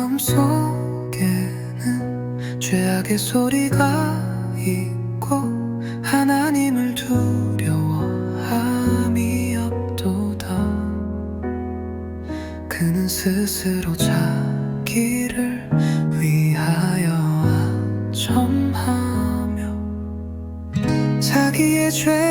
마음속에는 죄악의 소리가 있고 하나님을 두려워함이 없도다. 그는 스스로 자기를 위하여 안점하며 자기의 죄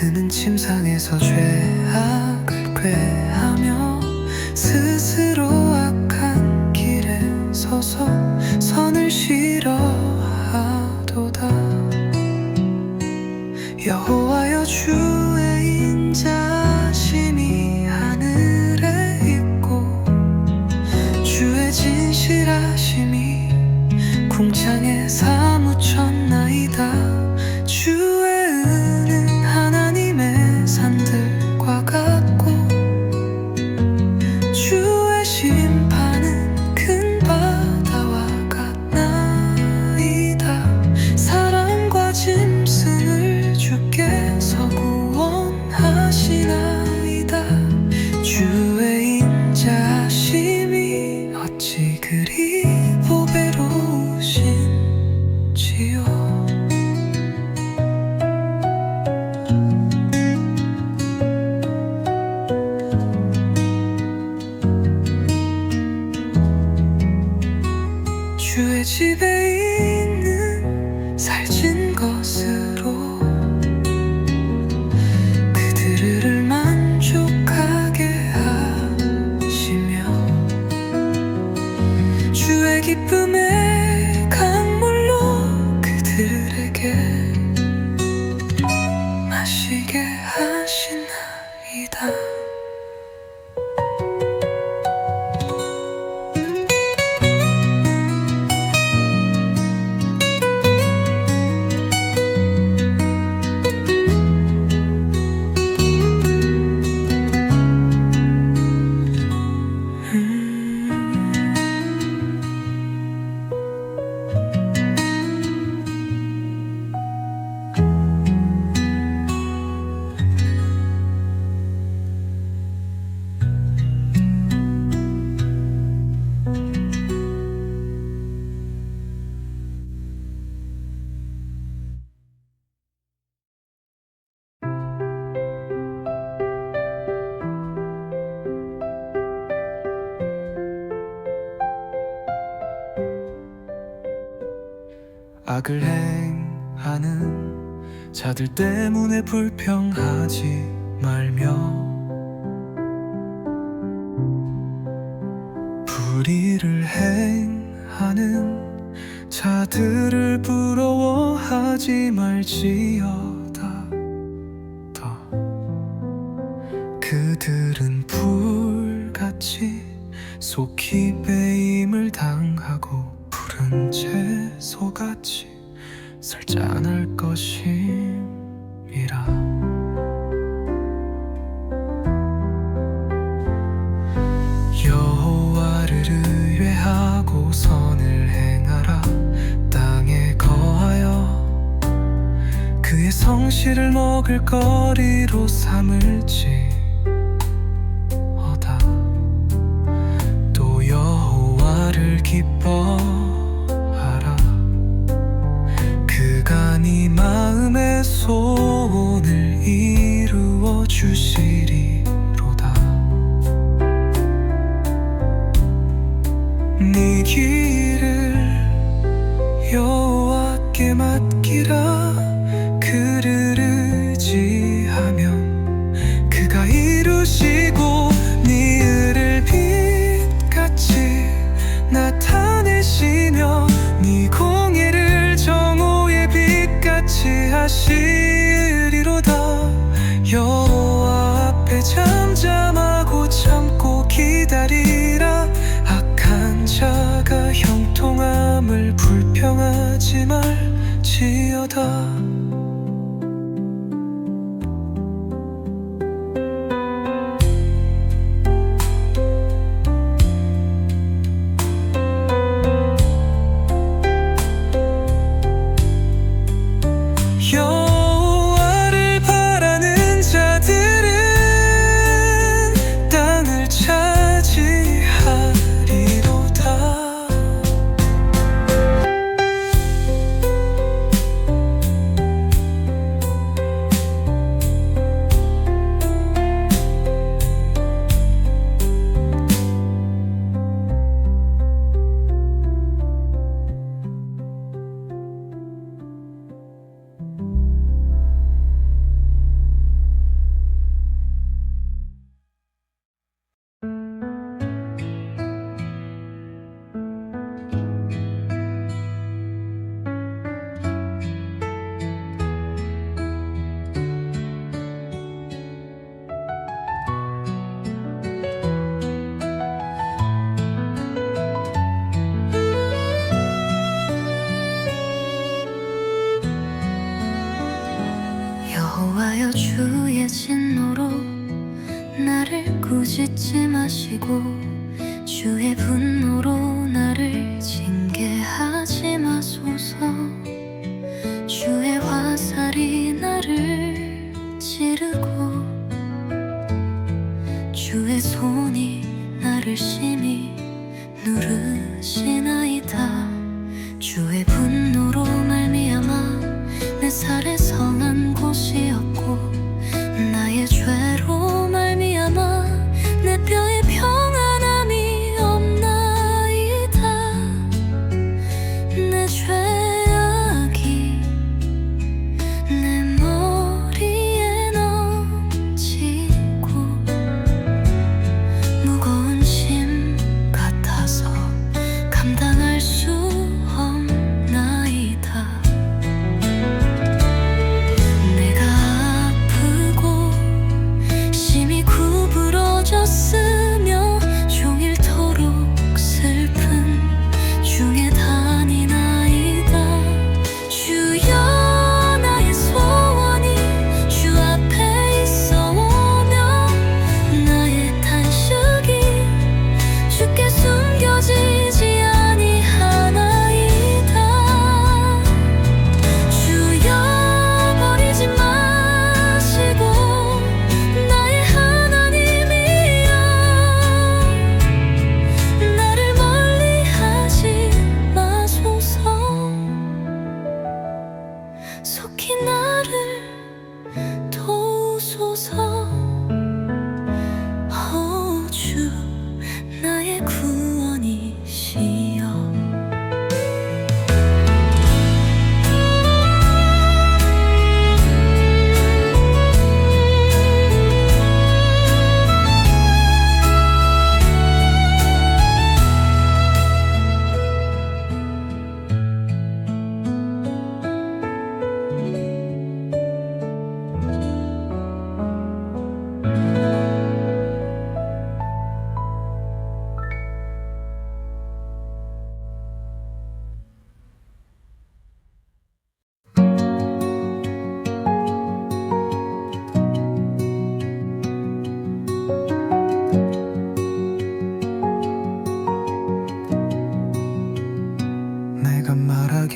그는 침상에서 죄악을 꾀하며 스스로 악한 길에 서서 악을 행하는 자들 때문에 불평하지 말며 불의를 행하는 자들을 부러워하지 말지어 성실을 먹을 거리로 삼을지 어다. 또 여호와를 기뻐하라. 그가 네 마음의 소원을 이루어 주시리로다. 네 길 불평하지 말지어다 주의 분노로 나를 징계하지 마소서. 주의 화살이 나를 찌르고 주의 손이 나를 심히 누르시나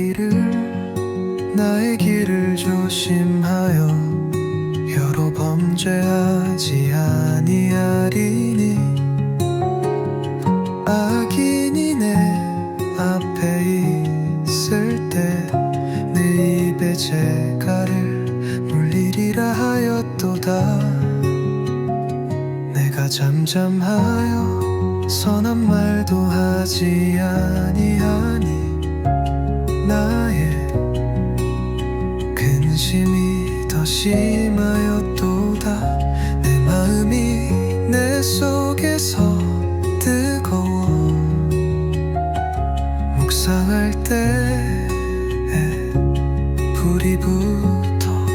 말하기를 나의 길을 조심하여 여러 범죄하지 아니하리니. 악인이 내 앞에 있을 때 내 입에 죄가를 물리리라 하였도다. 내가 잠잠하여 선한 말도 하지 아니하니 나의 근심이 더 심하였도다 내 마음이 내 속에서 뜨거워 묵상할 때에 불이 붙어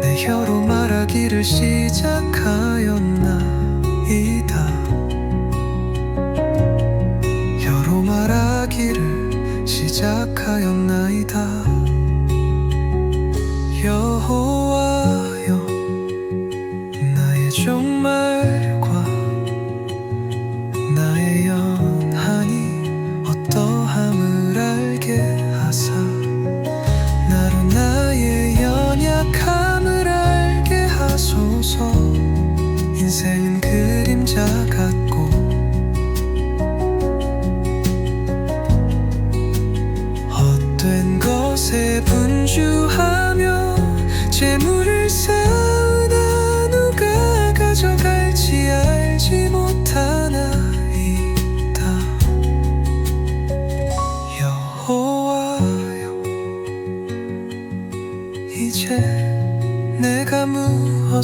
내 혀로 말하기를 시작하였나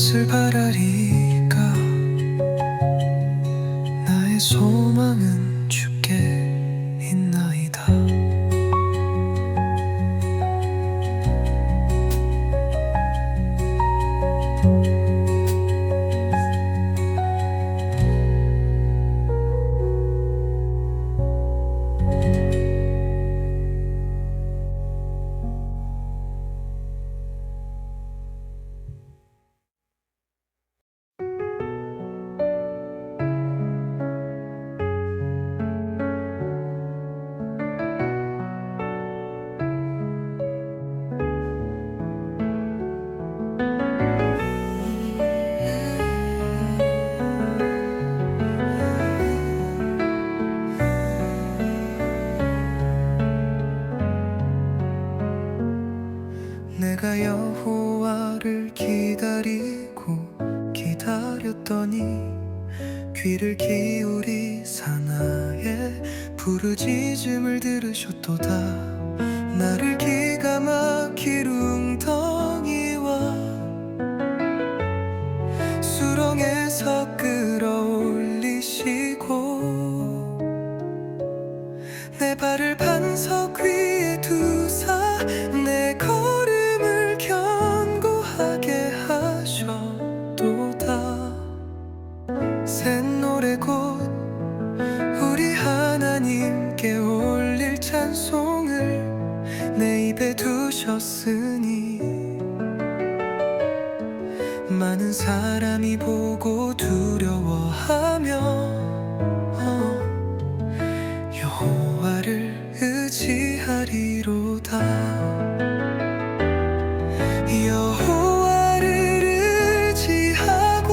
무엇을 바라 찬송을 내 입에 두셨으니 많은 사람이 보고 두려워하며 어, 여호와를 의지하리로다. 여호와를 의지하고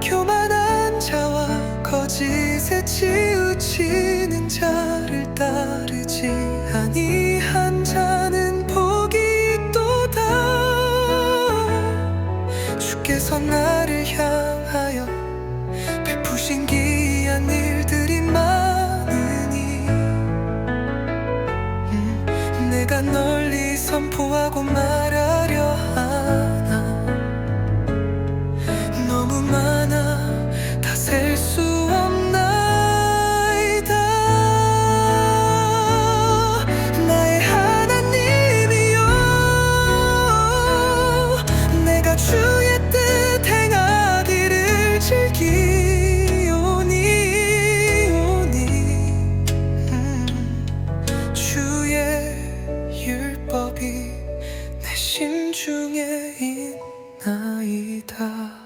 교만한 자와 거짓에 치 우치는 자를 따르지 아니한 자는 복이 있도다. 주께서 나를 향하여 베푸신 기이한 일들이 많으니 음, 내가 널리 선포하고 말해 신중해 있나이다.